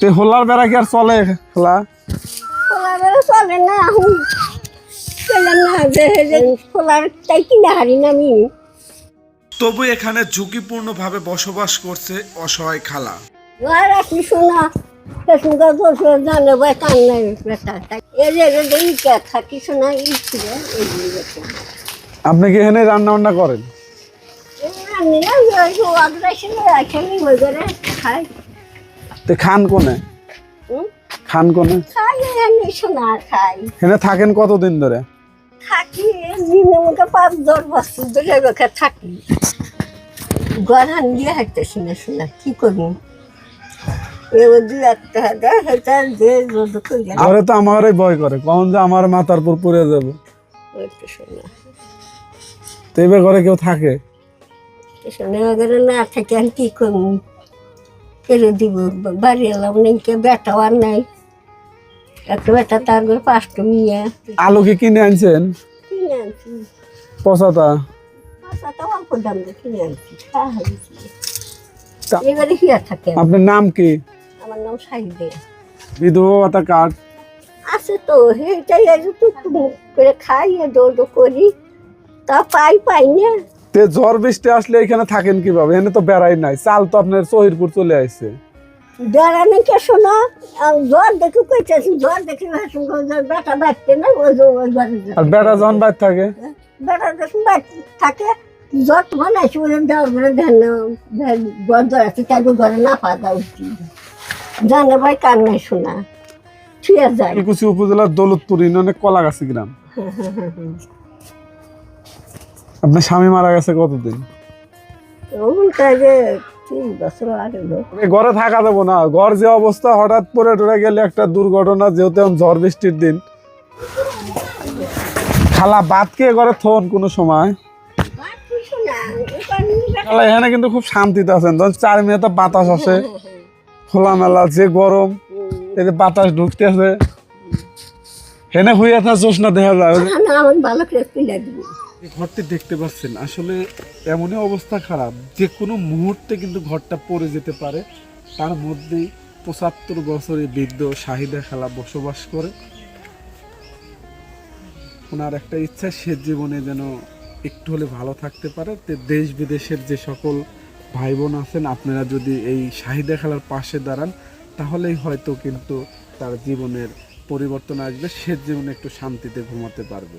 তে হোলার বেড়া কি আর চলে খোলা খোলার চলে না এখন না যে যে খোলার তাই কিনে হারি না আমি। তবু এখানে ঝুঁকিপূর্ণভাবে বসবাস করছে অসহায় খালা। আর শোনা জানে এই যে যে এই কে থাকি শোনা এই ছিল এই আপনি কি এখানে রান্না বান্না করেন না ওই ওই করে খাই। তে খান কোনে? হুম? খান কোনে? খাই আমি শোনা খাই। এখানে থাকেন কতদিন ধরে? থাকি দিনে মুখে পাঁচ দশ বছর ধরে বেখে থাকি। গড়ান দিয়ে হাঁটতেছি না শোনা কি করব? ঘরে তো আমারই ভয় করে কখন যে আমার মাথার পড়ে যাবে। তো এবার ঘরে কেউ থাকে? না থাকে আর কি করব? কেড়ে দিব। বাড়ি এলাম নেই কে বেটাও আর নাই। একটা বেটা তার ঘরে পাঁচটা মিয়া। আলু কি কিনে আনছেন? কিনে আনছি। পচাতা? পাঁচটা অল্প দাম দিয়ে কিনে আনছি। এবারে থাকে? আপনার নাম কি? আমার নাম সাহিদে। বিধবা কার্ড? আছে তো সেটাই আর একটু করে খাই দৌড় করি। তা পাই পাই না। তে ঝড় বৃষ্টি আসলে এখানে থাকেন কীভাবে? এখানে তো বেড়াই নাই। চাল তো আপনার সহিরপুর চলে আসছে কে শোনো? আমি জ্বর দেখে কইতেছি জ্বর দেখে ভাসুন বেটা না ওই আর যখন বাইর থাকে? বেটা যখন থাকে জ্বর তোমার আছে বলে দেওয়ার ঘরে ধ্যান জ্বর জ্বর আছে তাই ঘরে না পা জানে ভাই কান নাই শোনা। ঠিক যায়। কুচি উপজেলার দৌলতপুর ইউনিয়নে কলাগাছি গ্রাম। আপনার স্বামী মারা গেছে কতদিন? ঘরে থাকা দেবো না। ঘর যে অবস্থা হঠাৎ পরে টরে গেলে একটা দুর্ঘটনা যেহেতু এখন ঝড় বৃষ্টির দিন। খালা বাদকে ঘরে থন কোনো সময়? খালা এখানে কিন্তু খুব শান্তিতে আছেন। ধর চার মিনিট বাতাস আসে। খোলামেলা যে গরম যে বাতাস ঢুকতে আছে হেনে হয়ে আছে জোসনা দেখা যায় ভালো ঘরটি দেখতে পাচ্ছেন, আসলে এমনই অবস্থা খারাপ যে কোনো মুহূর্তে কিন্তু ঘরটা পড়ে যেতে পারে। তার মধ্যেই পঁচাত্তর বছরের বৃদ্ধ শাহিদা খালা বসবাস করে। ওনার একটা ইচ্ছা, সে জীবনে যেন একটু হলে ভালো থাকতে পারে। দেশ বিদেশের যে সকল ভাই বোন আছেন, আপনারা যদি এই শাহিদা খালার পাশে দাঁড়ান, তাহলেই হয়তো কিন্তু তার জীবনের পরিবর্তন আসবে, সে জীবনে একটু শান্তিতে ঘুমাতে পারবে।